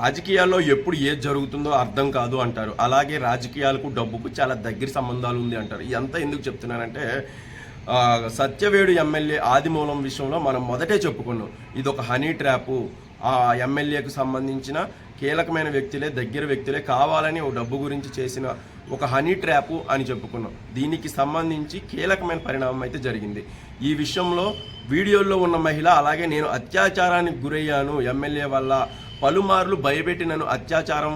రాజకీయాల్లో ఎప్పుడు ఏది జరుగుతుందో అర్థం కాదు అంటారు. అలాగే రాజకీయాలకు డబ్బుకు చాలా దగ్గర సంబంధాలు ఉంది అంటారు. ఇదంతా ఎందుకు చెప్తున్నానంటే సత్యవేడు ఎమ్మెల్యే ఆదిమూలం విషయంలో మనం మొదటే చెప్పుకున్నాం. ఇది ఒక హనీ ట్రాపు. ఆ ఎమ్మెల్యేకు సంబంధించిన కీలకమైన వ్యక్తులే దగ్గర వ్యక్తులే కావాలని ఓ డబ్బు గురించి చేసిన ఒక హనీ ట్రాపు అని చెప్పుకున్నాం. దీనికి సంబంధించి కీలకమైన పరిణామం అయితే జరిగింది. ఈ విషయంలో వీడియోలో ఉన్న మహిళ అలాగే నేను అత్యాచారానికి గురయ్యాను ఎమ్మెల్యే వల్ల పలుమార్లు భయపెట్టి నన్ను అత్యాచారం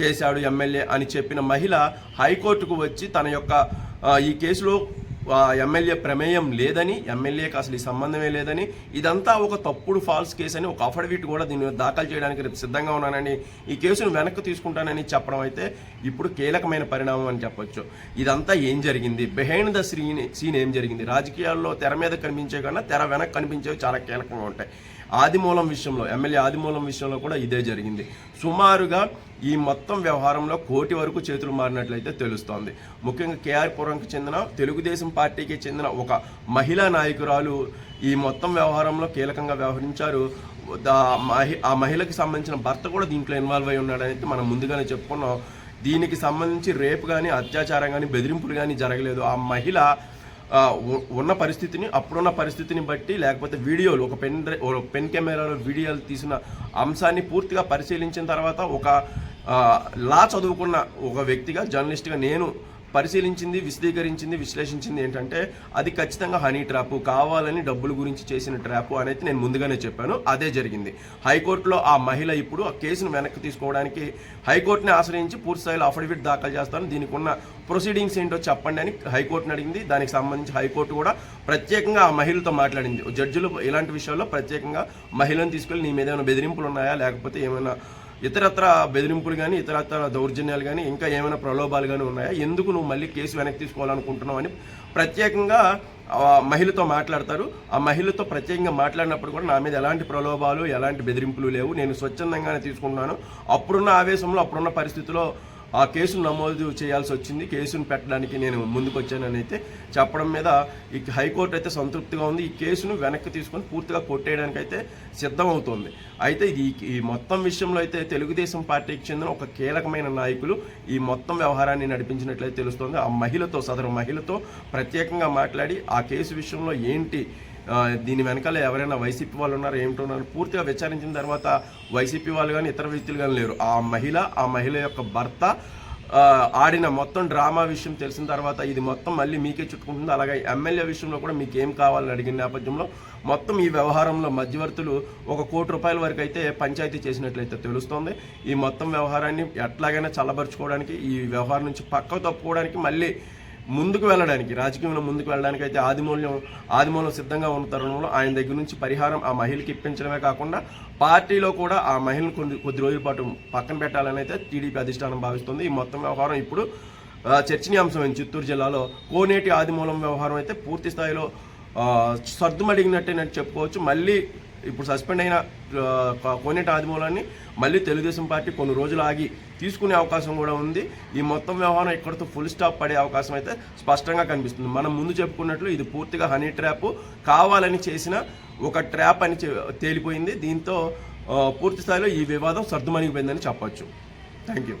చేశాడు ఎమ్మెల్యే అని చెప్పిన మహిళ హైకోర్టుకు వచ్చి తన యొక్క ఈ కేసులో ఎమ్మెల్యే ప్రమేయం లేదని ఎమ్మెల్యేకి అసలు ఈ సంబంధమే లేదని ఇదంతా ఒక తప్పుడు ఫాల్స్ కేసు అని ఒక అఫిడవిట్ కూడా దీన్ని దాఖలు చేయడానికి రేపు సిద్ధంగా ఉన్నానని ఈ కేసును వెనక్కి తీసుకుంటానని చెప్పడం అయితే ఇప్పుడు కీలకమైన పరిణామం అని చెప్పొచ్చు. ఇదంతా ఏం జరిగింది? బిహైండ్ ద సీన్ సీన్ ఏం జరిగింది? రాజకీయాల్లో తెర మీద కనిపించే కన్నా తెర వెనక్కి కనిపించేవి చాలా కీలకంగా ఉంటాయి. ఆదిమూలం విషయంలో ఎమ్మెల్యే ఆదిమూలం విషయంలో కూడా ఇదే జరిగింది. సుమారుగా ఈ మొత్తం వ్యవహారంలో కోటి వరకు చేతులు మారినట్లయితే తెలుస్తోంది. ముఖ్యంగా కేఆర్ పురంకి చెందిన తెలుగుదేశం పార్టీకి చెందిన ఒక మహిళా నాయకురాలు ఈ మొత్తం వ్యవహారంలో కీలకంగా వ్యవహరించారు. దా- మహి- ఆ మహిళకి సంబంధించిన భర్త కూడా దీంట్లో ఇన్వాల్వ్ అయి ఉన్నాడని మనం ముందుగానే చెప్పుకున్నాం. దీనికి సంబంధించి రేపు కానీ అత్యాచారం కానీ బెదిరింపులు కానీ జరగలేదు. ఆ మహిళ ఉన్న పరిస్థితిని అప్పుడున్న పరిస్థితిని బట్టి లేకపోతే వీడియోలు ఒక పెన్ పెన్ కెమెరాలో వీడియోలు తీసిన అంశాన్ని పూర్తిగా పరిశీలించిన తర్వాత ఒక లా చదువుకున్న ఒక వ్యక్తిగా జర్నలిస్ట్గా నేను పరిశీలించింది విశదీకరించింది విశ్లేషించింది ఏంటంటే అది ఖచ్చితంగా హనీ ట్రాప్ కావాలని డబ్బుల గురించి చేసిన ట్రాప్ అనేది నేను ముందుగానే చెప్పాను అదే జరిగింది. హైకోర్టులో ఆ మహిళ ఇప్పుడు ఆ కేసును వెనక్కి తీసుకోవడానికి హైకోర్టుని ఆశ్రయించి పూర్తి స్థాయిలో అఫిడవిట్ దాఖలు చేస్తాను. దీనికి ఉన్న ప్రొసీడింగ్స్ ఏంటో చెప్పండి అని హైకోర్టుని అడిగింది. దానికి సంబంధించి హైకోర్టు కూడా ప్రత్యేకంగా ఆ మహిళతో మాట్లాడింది. జడ్జిలు ఇలాంటి విషయాల్లో ప్రత్యేకంగా మహిళను తీసుకెళ్ళి నీ మీద ఏమైనా బెదిరింపులు ఉన్నాయా? లేకపోతే ఏమైనా ఇతరత్ర బెదిరింపులు కానీ ఇతరత్ర దౌర్జన్యాలు కానీ ఇంకా ఏమైనా ప్రలోభాలు కానీ ఉన్నాయా? ఎందుకు నువ్వు మళ్ళీ కేసు వెనక్కి తీసుకోవాలనుకుంటున్నావు అని ప్రత్యేకంగా మహిళతో మాట్లాడతారు. ఆ మహిళతో ప్రత్యేకంగా మాట్లాడినప్పుడు కూడా నా మీద ఎలాంటి ప్రలోభాలు ఎలాంటి బెదిరింపులు లేవు. నేను స్వచ్ఛందంగానే తీసుకుంటున్నాను. అప్పుడున్న ఆవేశంలో అప్పుడున్న పరిస్థితిలో ఆ కేసును నమోదు చేయాల్సి వచ్చింది. కేసును పెట్టడానికి నేను ముందుకు వచ్చానని అయితే చెప్పడం మీద ఈ హైకోర్టు అయితే సంతృప్తిగా ఉంది. ఈ కేసును వెనక్కి తీసుకొని పూర్తిగా కొట్టేయడానికి అయితే సిద్ధమవుతోంది. అయితే ఇది ఈ మొత్తం విషయంలో అయితే తెలుగుదేశం పార్టీకి చెందిన ఒక కీలకమైన నాయకులు ఈ మొత్తం వ్యవహారాన్ని నడిపించినట్లయితే తెలుస్తోంది. ఆ మహిళతో సదరు మహిళతో ప్రత్యేకంగా మాట్లాడి ఆ కేసు విషయంలో ఏంటి దీని వెనకాల ఎవరైనా వైసీపీ వాళ్ళు ఉన్నారు ఏమిటో ఉన్నారు పూర్తిగా విచారించిన తర్వాత వైసీపీ వాళ్ళు కానీ ఇతర వ్యక్తులు కానీ లేరు. ఆ మహిళ ఆ మహిళ యొక్క భర్త ఆడిన మొత్తం డ్రామా విషయం తెలిసిన తర్వాత ఇది మొత్తం మళ్ళీ మీకే చుట్టుకుంటుంది అలాగే ఎమ్మెల్యే విషయంలో కూడా మీకు ఏం కావాలని అడిగిన నేపథ్యంలో మొత్తం ఈ వ్యవహారంలో మధ్యవర్తులు ఒక కోటి రూపాయల వరకు అయితే పంచాయతీ చేసినట్లయితే తెలుస్తోంది. ఈ మొత్తం వ్యవహారాన్ని ఎట్లాగైనా చల్లబరుచుకోవడానికి ఈ వ్యవహారం నుంచి పక్కకు తప్పుకోవడానికి మళ్ళీ ముందుకు వెళ్ళడానికి రాజకీయంలో ముందుకు వెళ్ళడానికి అయితే ఆదిమూల్యం ఆదిమూలం సిద్ధంగా ఉన్న తరుణంలో ఆయన దగ్గర నుంచి పరిహారం ఆ మహిళకి ఇప్పించడమే కాకుండా పార్టీలో కూడా ఆ మహిళను కొద్ది కొద్ది రోజుల పాటు పక్కన పెట్టాలని అయితే టీడీపీ అధిష్టానం భావిస్తుంది. ఈ మొత్తం వ్యవహారం ఇప్పుడు ఆ, చర్చనీయాంశమైంది చిత్తూరు జిల్లాలో కోనేటి ఆదిమూలం వ్యవహారం అయితే పూర్తి స్థాయిలో సర్దుమడిగినట్టే చెప్పుకోవచ్చు. మళ్ళీ ఇప్పుడు సస్పెండ్ అయిన కోనేటి ఆదిమూలాన్ని మళ్ళీ తెలుగుదేశం పార్టీ కొన్ని రోజులు ఆగి తీసుకునే అవకాశం కూడా ఉంది. ఈ మొత్తం వ్యవహారం ఇక్కడితో ఫుల్ స్టాప్ పడే అవకాశం అయితే స్పష్టంగా కనిపిస్తుంది. మనం ముందు చెప్పుకున్నట్లు ఇది పూర్తిగా హనీ ట్రాప్ కావాలని చేసిన ఒక ట్రాప్ అని తేలిపోయింది. దీంతో పూర్తిస్థాయిలో పూర్తి స్థాయిలో ఈ వివాదం సర్దుమణిగిపోయిందని చెప్పచ్చు. Thank you